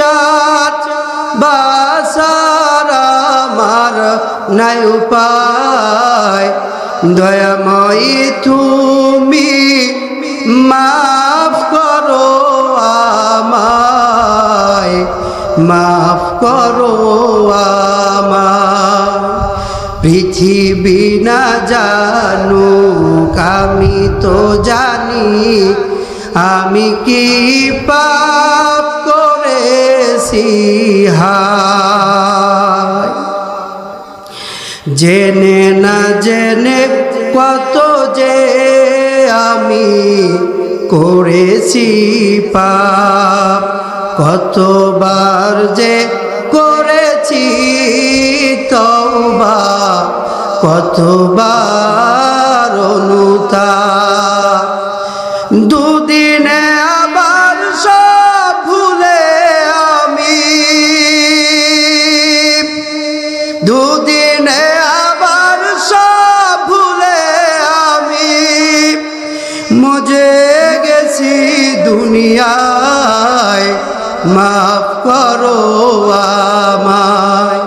বিচার বাসার আমার নাই উপায়। দয়াময়ী তুমি মাফ করো আমায়, মাফ করো পৃথিবী না জানুক, আমি তো জানি, আমি কি পাপ করেছি হায়। জেনে না জেনে কত যে আমি করেছি পাপ, কতবার যে করেছি তওবা, কতবার অনুতাপ। দুদিনে আবার সব ভুলে আমি মজে গেছি দুনিয়ায়, মাফ করো আমায়।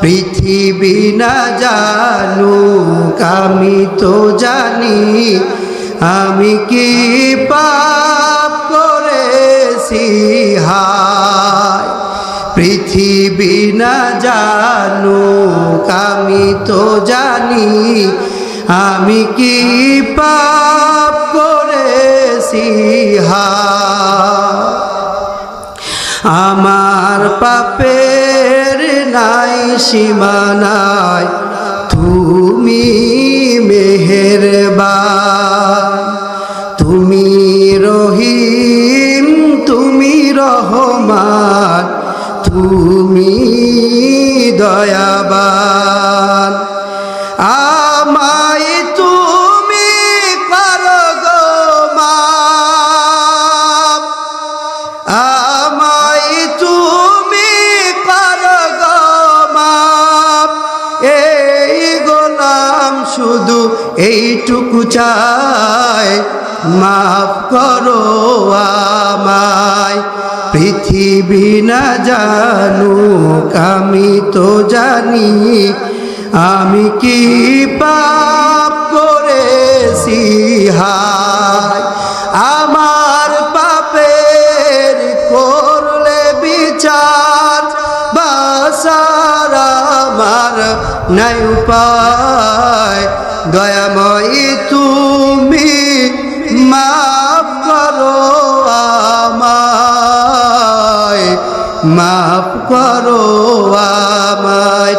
পৃথিবী না জানুক, আমি তো জানি আমি কি পাপ পৃথিবী না জানুক, আমি তো জানি আমি কি পাপ করেছি হায় আমার পাপের নাই সীমানায় তুমি মেহেরবান, তুমি রহিম, তুমি রহমান তুমি দয়াবান। আমায় তুমি করো গো আমায় তুমি করো গো এই গোলাম শুধু এইটুকু চায় মাফ করো আমায়। পৃথিবী না জানুক, আমি তো জানি। আমি কি পাপ করেছি? হায়, আমার পাপের করলে বিচার বাসার আমার নাই উপায়। দয়াময়ী তুমি মাফ করো আমায়।